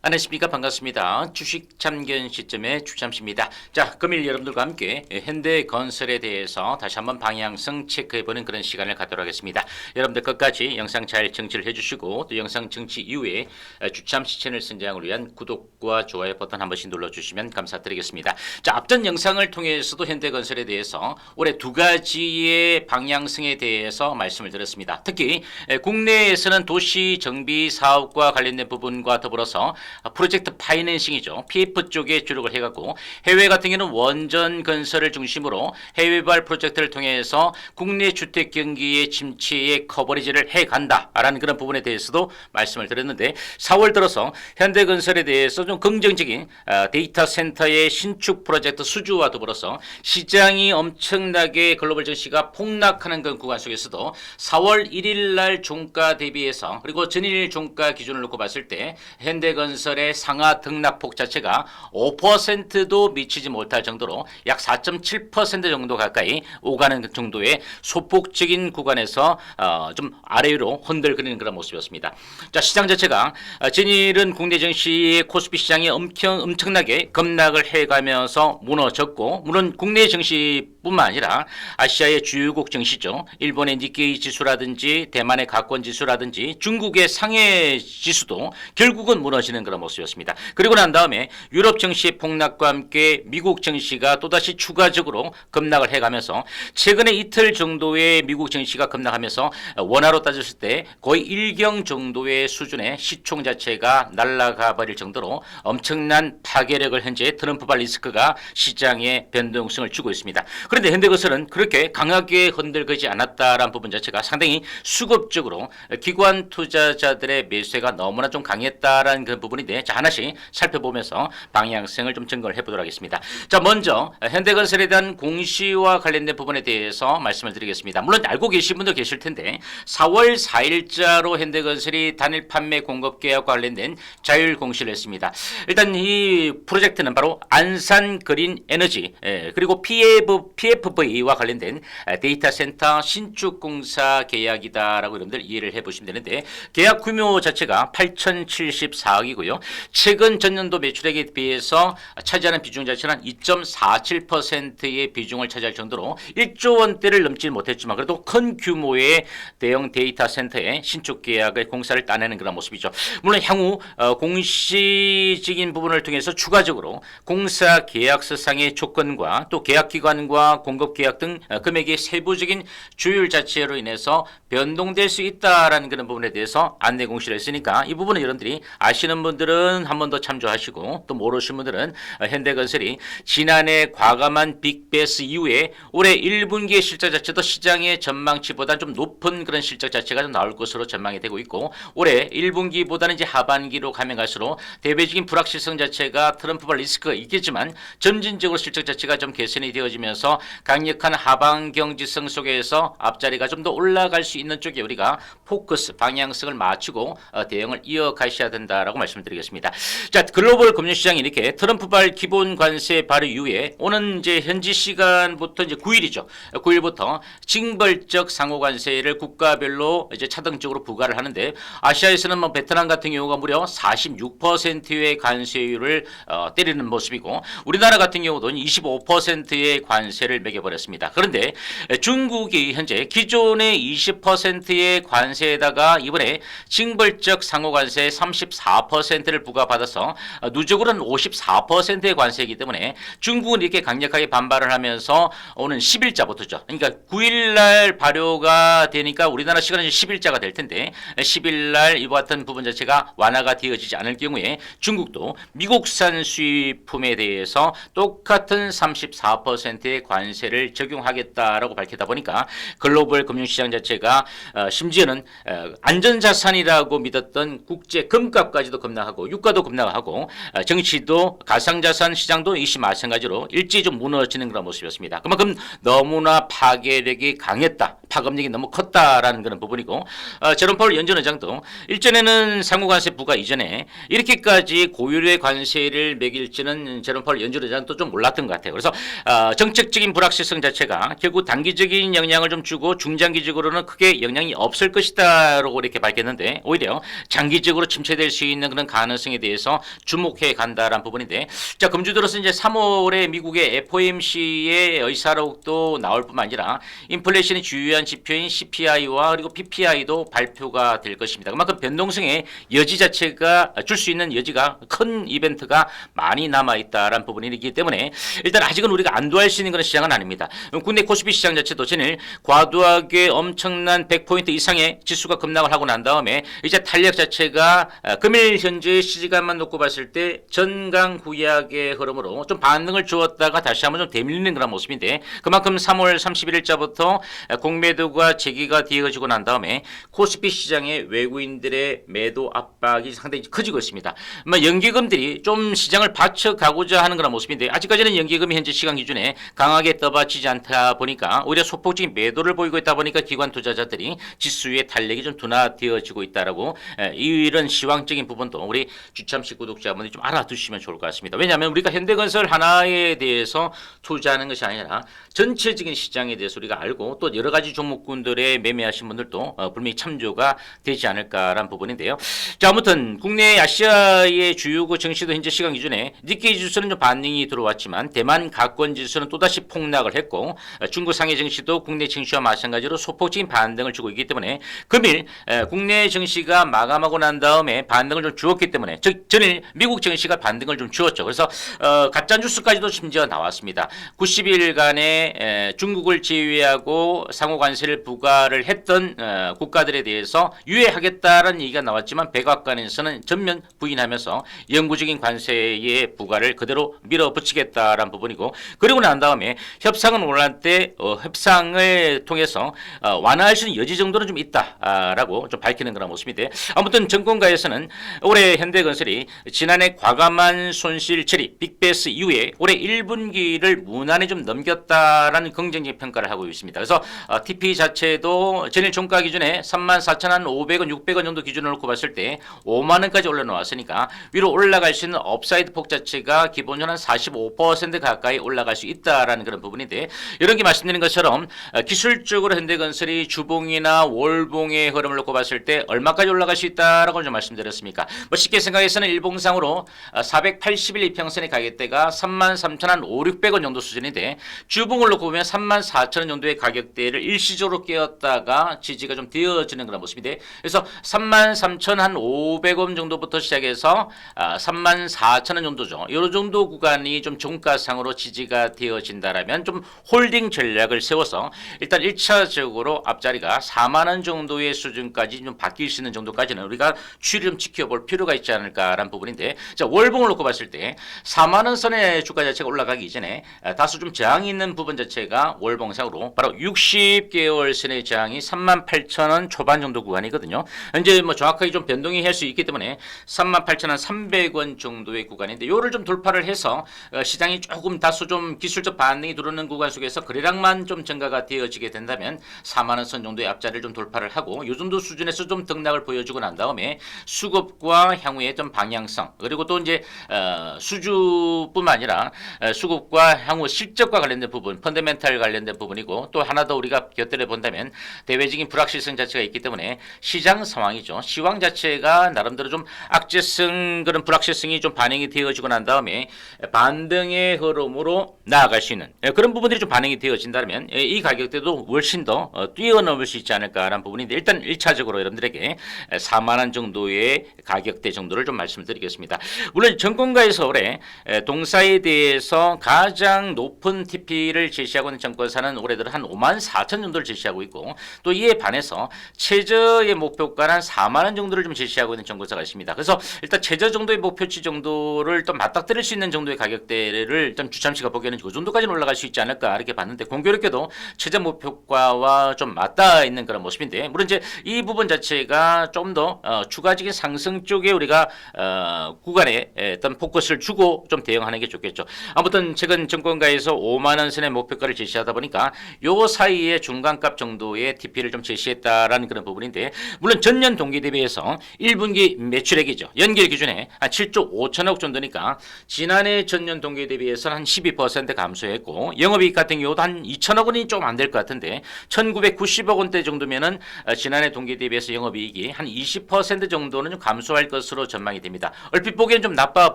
안녕하십니까 반갑습니다. 주식 참견 시점의 주참씨입니다. 자 금일 여러분들과 함께 현대건설에 대해서 다시 한번 방향성 체크해보는 그런 시간을 갖도록 하겠습니다. 여러분들 끝까지 영상 잘 정치를 해주시고 또 영상 정치 이후에 주참시 채널 선장을 위한 구독과 좋아요 버튼 한 번씩 눌러주시면 감사드리겠습니다. 자 앞전 영상을 통해서도 현대건설에 대해서 올해 두 가지의 방향성에 대해서 말씀을 드렸습니다. 특히 국내에서는 도시 정비 사업과 관련된 부분과 더불어서 아, 프로젝트 파이낸싱이죠. PF 쪽에 주력을 해갖고 해외 같은 경우는 원전 건설을 중심으로 해외발 프로젝트를 통해서 국내 주택 경기의 침체의 커버리지를 해간다라는 그런 부분에 대해서도 말씀을 드렸는데 4월 들어서 현대건설에 대해서 좀 긍정적인 아, 데이터 센터의 신축 프로젝트 수주와 더불어서 시장이 엄청나게 글로벌 증시가 폭락하는 그런 구간 속에서도 4월 1일 날 종가 대비해서 그리고 전일 종가 기준을 놓고 봤을 때 현대건설 의 상하 등락폭 자체가 5%도 미치지 못할 정도로 약 4.7% 정도 가까이 오가는 정도의 소폭적인 구간에서 어, 좀 아래로 흔들거리는 그런 모습이었습니다. 자 시장 자체가 어, 전일은 국내 증시 코스피 시장이 엄청 엄청나게 급락을 해가면서 무너졌고 물론 국내 증시뿐만 아니라 아시아의 주요국 증시죠. 일본의 니케이 지수라든지 대만의 가권 지수라든지 중국의 상해 지수도 결국은 무너지는 그런 모습이었습니다. 그리고 난 다음에 유럽 증시 폭락과 함께 미국 증시가 또다시 추가적으로 급락을 해가면서 최근에 이틀 정도의 미국 증시가 급락하면서 원화로 따졌을 때 거의 일경 정도의 수준의 시총 자체가 날아가 버릴 정도로 엄청난 파괴력을 현재 트럼프발 리스크가 시장에 변동성을 주고 있습니다. 그런데 현대건설은 그렇게 강하게 흔들거지 않았다라는 부분 자체가 상당히 수급적으로 기관 투자자들의 매수세가 너무나 좀 강했다라는 그 부분 인데 자 하나씩 살펴보면서 방향성을 좀 점검을 해보도록 하겠습니다. 자 먼저 현대건설에 대한 공시와 관련된 부분에 대해서 말씀을 드리겠습니다. 물론 알고 계신 분도 계실 텐데 4월 4일자로 현대건설이 단일 판매 공급 계약과 관련된 자율 공시를 했습니다. 일단 이 프로젝트는 바로 안산 그린 에너지 예, 그리고 PF, PFV와 관련된 데이터 센터 신축 공사 계약이다라고 여러분들 이해를 해보시면 되는데 계약 규모 자체가 8,074억이고요. 최근 전년도 매출액에 비해서 차지하는 비중 자체는 2.47%의 비중을 차지할 정도로 1조 원대를 넘지 못했지만 그래도 큰 규모의 대형 데이터 센터의 신축 계약의 공사를 따내는 그런 모습이죠. 물론 향후 어, 공시적인 부분을 통해서 추가적으로 공사 계약서상의 조건과 또 계약 기관과 공급 계약 등 어, 금액의 세부적인 조율 자체로 인해서 변동될 수 있다라는 그런 부분에 대해서 안내 공시를 했으니까 이 부분은 여러분들이 아시는 분들 은 한 번 더 참조하시고 또 모르시는 분들은 어, 현대건설이 지난해 과감한 빅베스 이후에 올해 1분기의 실적 자체도 시장의 전망치보다 좀 높은 그런 실적 자체가 좀 나올 것으로 전망이 되고 있고 올해 1분기보다는 이제 하반기로 가면 갈수록 대외적인 불확실성 자체가 트럼프발 리스크가 있겠지만 점진적으로 실적 자체가 좀 개선이 되어지면서 강력한 하방 경지성 속에서 앞자리가 좀 더 올라갈 수 있는 쪽에 우리가 포커스 방향성을 맞추고 어, 대응을 이어가셔야 된다라고 말씀드 리겠습니다. 자 글로벌 금융시장이 이렇게 트럼프발 기본 관세 발효 이후에 오는 이제 현지 시간부터 이제 9일이죠. 9일부터 징벌적 상호 관세를 국가별로 이제 차등적으로 부과를 하는데 아시아에서는 뭐 베트남 같은 경우가 무려 46%의 관세율을 어, 때리는 모습이고 우리나라 같은 경우도 25%의 관세를 매겨버렸습니다. 그런데 중국이 현재 기존의 20%의 관세에다가 이번에 징벌적 상호 관세 34%를 부과받아서 어, 누적으로는 54%의 관세이기 때문에 중국은 이렇게 강력하게 반발을 하면서 오는 10일자부터죠. 그러니까 9일날 발효가 되니까 우리나라 시간은 10일자가 될 텐데 10일날 이와 같은 부분 자체가 완화가 되어지지 않을 경우에 중국도 미국산 수입품에 대해서 똑같은 34%의 관세를 적용하겠다라고 밝히다 보니까 글로벌 금융시장 자체가 어, 심지어는 어, 안전자산이라고 믿었던 국제 금값까지도 급락 하고 유가도 급락하고 어, 정치도 가상자산 시장도 이시 마찬가지로 일제히 좀 무너지는 그런 모습이었습니다. 그만큼 너무나 파괴력이 강했다. 파급력이 너무 컸다라는 그런 부분이고 어, 제롬 폴 연준 의장도 일전에는 상호관세 부과 이전에 이렇게까지 고율의 관세를 매길지는 제롬 폴 연준 의장도 좀 몰랐던 것 같아요. 그래서 어, 정책적인 불확실성 자체가 결국 단기적인 영향을 좀 주고 중장기적으로는 크게 영향이 없을 것이다라고 이렇게 밝혔는데 오히려 장기적으로 침체될 수 있는 그런 가능성에 대해서 주목해 간다라는 부분인데 자 금주 들어서 이제 3월에 미국의 FOMC의 의사록도 나올 뿐만 아니라 인플레이션의 주요 한 지표인 CPI와 그리고 PPI도 발표가 될 것입니다. 그만큼 변동성의 여지 자체가 줄 수 있는 여지가 큰 이벤트가 많이 남아 있다라는 부분이기 때문에 일단 아직은 우리가 안도할 수 있는 그런 시장은 아닙니다. 국내 코스피 시장 자체도 전일 과도하게 엄청난 100포인트 이상의 지수가 급락을 하고 난 다음에 이제 탄력 자체가 어, 금일 현재 시간만 놓고 봤을 때 전강 후약의 흐름으로 좀 반등을 주었다가 다시 한번 좀 되밀리는 그런 모습인데 그만큼 3월 31일자부터 공매 도가 재기가 되어지고 난 다음에 코스피 시장의 외국인들의 매도 압박이 상당히 커지고 있습니다. 뭐 연기금들이 좀 시장을 받쳐가고자 하는 그런 모습인데 아직까지는 연기금이 현재 시간 기준에 강하게 떠받치지 않다 보니까 오히려 소폭적인 매도를 보이고 있다 보니까 기관 투자자들이 지수의 탄력이 좀 둔화되어지고 있다라고 에, 이런 시황적인 부분도 우리 주참식 구독자분들이 좀 알아두시면 좋을 것 같습니다. 왜냐하면 우리가 현대건설 하나에 대해서 투자하는 것이 아니라 전체적인 시장에 대해서 우리가 알고 또 여러 가지 종목군들에 매매하신 분들도 어, 분명히 참조가 되지 않을까라는 부분인데요. 자 아무튼 국내 아시아의 주요국 증시도 현재 시간 기준에 니케이 지수는 좀 반등이 들어왔지만 대만 가권 지수는 또다시 폭락을 했고 어, 중국 상해 증시도 국내 증시와 마찬가지로 소폭적인 반등을 주고 있기 때문에 금일 에, 국내 증시가 마감하고 난 다음에 반등을 좀 주었기 때문에 즉 전일 미국 증시가 반등을 좀 주었죠. 그래서 어, 가짜 뉴스까지도 심지어 나왔습니다. 90일간의 중국을 제외하고 상호 관세를 부과를 했던 어, 국가들에 대해서 유예하겠다라는 얘기가 나왔지만 백악관에서는 전면 부인하면서 영구적인 관세의 부과를 그대로 밀어붙이겠다라는 부분이고 그리고 난 다음에 협상은 올라갈 때 어, 협상을 통해서 어, 완화할 수 있는 여지 정도는 좀 있다라고 좀 밝히는 그런 모습인데 아무튼 정권가에서는 올해 현대건설이 지난해 과감한 손실 처리 빅베스 이후에 올해 1분기를 무난히 좀 넘겼다라는 긍정적인 평가를 하고 있습니다. 그래서 어, TP 자체도 전일 종가 기준에 34,500원, 600원 정도 기준으로 놓고 봤을 때 5만 원까지 올라놓았으니까 위로 올라갈 수 있는 업사이드 폭 자체가 기본적으로 한 45% 가까이 올라갈 수 있다라는 그런 부분인데 이런 게 말씀드린 것처럼 어, 기술적으로 현대건설이 주봉이나 월봉의 흐름을 놓고 봤을 때 얼마까지 올라갈 수 있다라고 좀 말씀드렸습니까? 뭐 쉽게 생각해서는 일봉상으로 480일 이평선의 가격대가 33,500, 600원 정도 수준인데 주봉을 놓고 보면 34,000원 정도의 가격대를 일시 적으로 깨었다가 지지가 좀 되어지는 그런 모습인데 그래서 33,500원 정도부터 시작해서 34,000원 정도죠. 이 정도 구간이 좀 종가상으로 지지가 되어진다라면 좀 홀딩 전략을 세워서 일단 1차적으로 앞자리가 4만 원 정도의 수준까지 좀 바뀔 수 있는 정도까지는 우리가 추이를 좀 지켜볼 필요가 있지 않을까라는 부분인데 자 월봉을 놓고 봤을 때 4만 원 선의 주가 자체가 올라가기 이전에 아, 다소 좀 저항이 있는 부분 자체가 월봉상으로 바로 60개 월 선의 저항이 3만 8천 원 초반 정도 구간이거든요. 현재 뭐 정확하게 좀 변동이 할 수 있기 때문에 3만 8천 원 300원 정도의 구간인데 요를 좀 돌파를 해서 어, 시장이 조금 다소 좀 기술적 반응이 들어오는 구간 속에서 거래량만 좀 증가가 되어지게 된다면 4만 원 선 정도의 앞자리를 좀 돌파를 하고 요 정도 수준에서 좀 등락을 보여주고 난 다음에 수급과 향후의 좀 방향성 그리고 또 이제 어, 수주뿐만 아니라 어, 수급과 향후 실적과 관련된 부분, 펀더멘탈 관련된 부분이고 또 하나 더 우리가 곁들여 본다면 대외적인 불확실성 자체가 있기 때문에 시장 상황이죠. 시황 자체가 나름대로 좀 악재성 그런 불확실성이 좀 반영이 되어지고 난 다음에 반등의 흐름으로 나아갈 수 있는 예, 그런 부분들이 좀 반영이 되어진다면 예, 이 가격대도 훨씬 더 어, 뛰어넘을 수 있지 않을까라는 부분인데 일단 1차적으로 여러분들에게 4만 원 정도의 가격대 정도를 좀 말씀드리겠습니다. 물론 정권가에서 올해 에, 동사에 대해서 가장 높은 TP를 제시하고 있는 정권사는 올해 들어 한 5만 4천 정도를 제시하고 있고 또 이에 반해서 최저의 목표가는 한 4만 원 정도를 좀 제시하고 있는 정권사가 있습니다. 그래서 일단 최저 정도의 목표치 정도를 좀 맞닥뜨릴 수 있는 정도의 가격대를 좀 주참씨가 보기에는 그 정도까지는 올라갈 수 있지 않을까 이렇게 봤는데 공교롭게도 최저 목표가와 좀 맞닿아 있는 그런 모습인데 물론 이제 이 부분 자체가 좀더 어, 추가적인 상승 쪽에 우리가 어, 구간에 에, 어떤 포커스를 주고 좀 대응하는 게 좋겠죠. 아무튼 최근 정권가에서 5만 원 선의 목표가를 제시하다 보니까 요 사이에 중 간값 정도의 TP를 좀 제시했다라는 그런 부분인데 물론 전년 동기 대비해서 1분기 매출액이죠. 연결 기준에 한 7조 5천억 정도니까 지난해 전년 동기 대비해서는 한 12% 감소했고 영업이익 같은 경우도 한 2천억 원이 좀 안 될 것 같은데 1,990억 원대 정도면은 어, 지난해 동기 대비해서 영업이익이 한 20% 정도는 좀 감소할 것 것으로 전망이 됩니다. 얼핏 보기엔 좀 나빠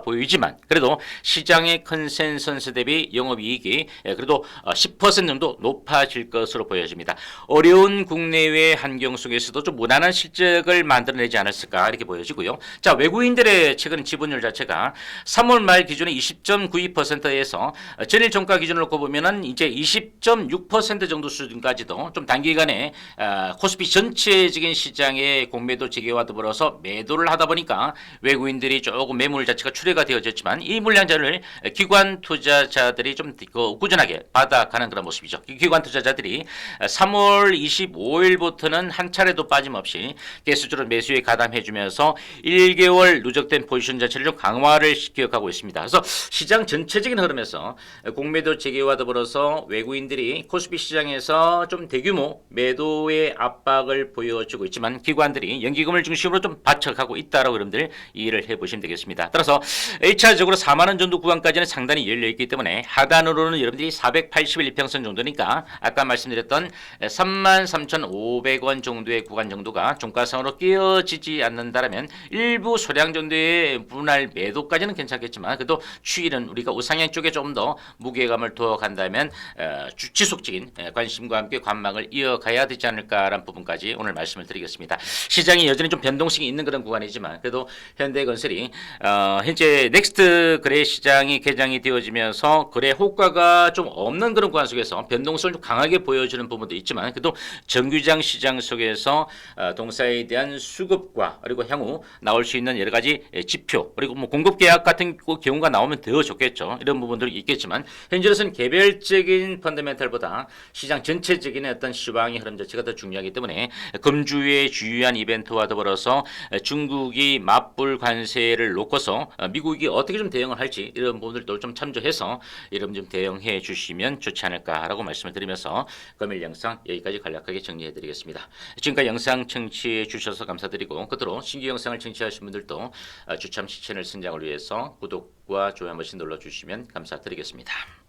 보이지만 그래도 시장의 컨센서스 대비 영업이익이 예, 그래도 어, 10% 정도 높아질 것으로 보여집니다. 어려운 국내외 환경 속에서도 좀 무난한 실적을 만들어내지 않았을까 이렇게 보여지고요. 자 외국인들의 최근 지분율 자체가 3월 말 기준에 20.92%에서 전일 종가 기준으로 보면은 이제 20.6% 정도 수준까지도 좀 단기간에 어, 코스피 전체적인 시장의 공매도 재개와 더불어서 매도를 하다 보니까 외국인들이 조금 매물 자체가 출회가 되어졌지만 이 물량자를 기관 투자자들이 좀그 꾸준하게 받아가는 그런 모습이죠. 이 기관 투자자들이 3월 25일부터는 한 차례도 빠짐없이 개수적으로 매수에 가담해주면서 1개월 누적된 포지션 자체를 좀 강화를 시켜가고 있습니다. 그래서 시장 전체적인 흐름에서 공매도 재개와 더불어서 외국인들이 코스피 시장에서 좀 대규모 매도의 압박을 보여주고 있지만 기관들이 연기금을 중심으로 좀 바쳐가고 있다라고 여러분들 이해를 해보시면 되겠습니다. 따라서 1차적으로 4만 원 정도 구간까지는 상단이 열려 있기 때문에 하단으로는 여러분들이 481 일평선 정도니까 아까 말씀드렸던 33,500원 정도의 구간 정도가 종가상으로 끼어지지 않는다라면 일부 소량 정도의 분할 매도까지는 괜찮겠지만 그래도 추이는 우리가 우상향 쪽에 좀 더 무게감을 두어 간다면 어, 주- 지속적인 에, 관심과 함께 관망을 이어가야 되지 않을까라는 부분까지 오늘 말씀을 드리겠습니다. 시장이 여전히 좀 변동성이 있는 그런 구간이지만 그래도 현대건설이 어, 현재 넥스트 거래 시장이 개장이 되어지면서 거래 호가가 좀 없는 그런 구간 속에서 변동성을 좀 강하게 보여주는 부분 도 있지만 그래도 정규장 시장 속에서 어, 동사에 대한 수급과 그리고 향후 나올 수 있는 여러 가지 에, 지표 그리고 뭐 공급 계약 같은 거- 경우가 나오면 더 좋겠죠. 이런 부분들이 있겠지만 현재로서는 개별적인 펀더멘탈보다 시장 전체적인 어떤 시황의 흐름 자체가 더 중요하기 때문에 금주의 주요한 이벤트와 더불어서 중국이 맞불 관세를 놓고서 미국이 어떻게 좀 대응을 할지 이런 부분들도 좀 참조해서 이런 좀 대응해 주시면 좋지 않을까라고 말씀을 드리면서 금일 영상 여기까지 간략하게 정리해 드리겠습니다. 지금까지 영상 청취해 주셔서 감사드리고 끝으로 신규 영상을 청취하신 분들도 주참 시 채널 성장을 위해서 구독과 좋아요 한 번씩 눌러주시면 감사드리겠습니다.